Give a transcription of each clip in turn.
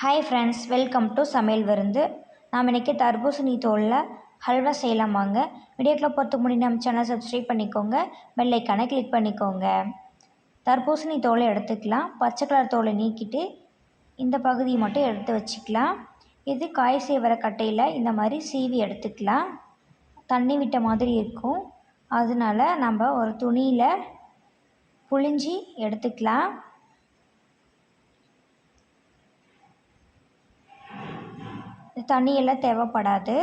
Hi friends welcome to சமையல் விருந்து. நாம் இன்றைக்கி தர்பூசணி தோலில் ஹல்வா செய்யலாம் வாங்க. வீடியோக்கில் போகிறதுக்கு முன்னாடி நம்ம சேனல் சப்ஸ்கிரைப் பண்ணிக்கோங்க. பெல் கிளிக் பண்ணிக்கோங்க. தர்பூசணி தோலை எடுத்துக்கலாம். பச்சை கலர் தோலை நீக்கிட்டு இந்த பகுதியை மட்டும் எடுத்து வச்சுக்கலாம். இது காய் செய்வர கட்டையில் இந்த மாதிரி சீவி எடுத்துக்கலாம். தண்ணி விட்ட மாதிரி இருக்கும். அதனால நம்ம ஒரு துணியில் புழிஞ்சி எடுத்துக்கலாம். தண்ணியெல்லாம் தேவைப்படாது.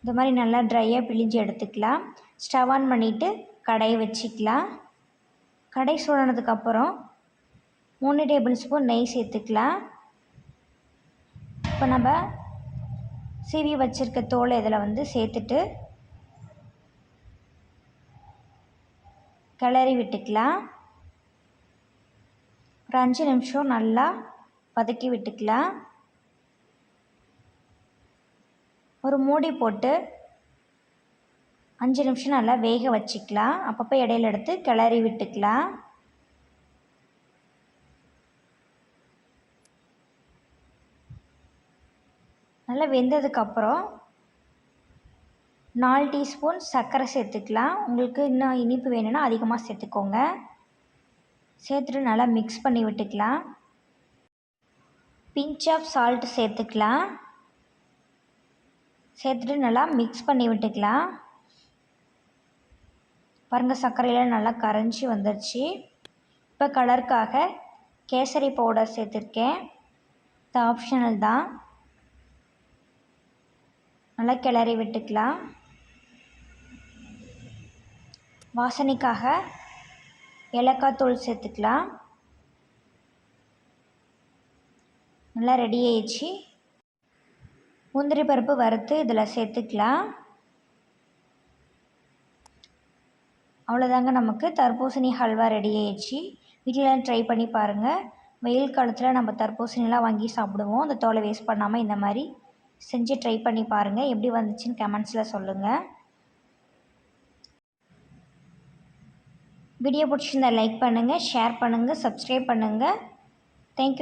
இந்த மாதிரி நல்லா ட்ரையாக பிழிஞ்சு எடுத்துக்கலாம். ஸ்டவ் ஆன் பண்ணிவிட்டு கடையை வச்சுக்கலாம். கடை சூடானதுக்கப்புறம் மூணு டேபிள் ஸ்பூன் நெய் சேர்த்துக்கலாம். இப்போ நம்ம சீவி வச்சுருக்க தோலை இதில் வந்து சேர்த்துட்டு கிளறி விட்டுக்கலாம். ஒரு அஞ்சு நிமிஷம் நல்லா வதக்கி விட்டுக்கலாம். ஒரு மூடி போட்டு அஞ்சு நிமிஷம் நல்லா வேக வச்சுக்கலாம். அப்பப்போ இடையில எடுத்து கிளறி விட்டுக்கலாம். நல்லா வெந்ததுக்கப்புறம் நாலு டீஸ்பூன் சர்க்கரை சேர்த்துக்கலாம். உங்களுக்கு இன்னும் இனிப்பு வேணும்னா அதிகமாக சேர்த்துக்கோங்க. சேர்த்துட்டு நல்லா மிக்ஸ் பண்ணி விட்டுக்கலாம். பிஞ்ச் ஆஃப் சால்ட் சேர்த்துக்கலாம். சேர்த்துட்டு நல்லா மிக்ஸ் பண்ணி விட்டுக்கலாம். பாருங்கள் சர்க்கரையில் நல்லா கரைஞ்சி வந்துடுச்சு இப்போ கலருக்காக கேசரி பவுடர் சேர்த்துருக்கேன். இது ஆப்ஷனல் தான். நல்லா கிளறி விட்டுக்கலாம். வாசனைக்காக ஏலக்காய் தூள் சேர்த்துக்கலாம். நல்லா ரெடி ஆயிடுச்சு. முந்திரி பருப்பு வறுத்து இதில் சேர்த்துக்கலாம். அவ்வளோதாங்க நமக்கு. தர்பூசணி ஹல்வா ரெடி ஆயிடுச்சு. வீட்டில் ட்ரை பண்ணி பாருங்கள் வெயில் காலத்தில் நம்ம தர்பூசணிலாம் வாங்கி சாப்பிடுவோம். அந்த தோலை வேஸ்ட் பண்ணாமல் இந்த மாதிரி செஞ்சு ட்ரை பண்ணி பாருங்கள் எப்படி வந்துச்சுன்னு கமெண்ட்ஸில் சொல்லுங்கள் வீடியோ பிடிச்சிருந்தா லைக் பண்ணுங்கள் ஷேர் பண்ணுங்கள் சப்ஸ்கிரைப் பண்ணுங்கள் தேங்க்யூ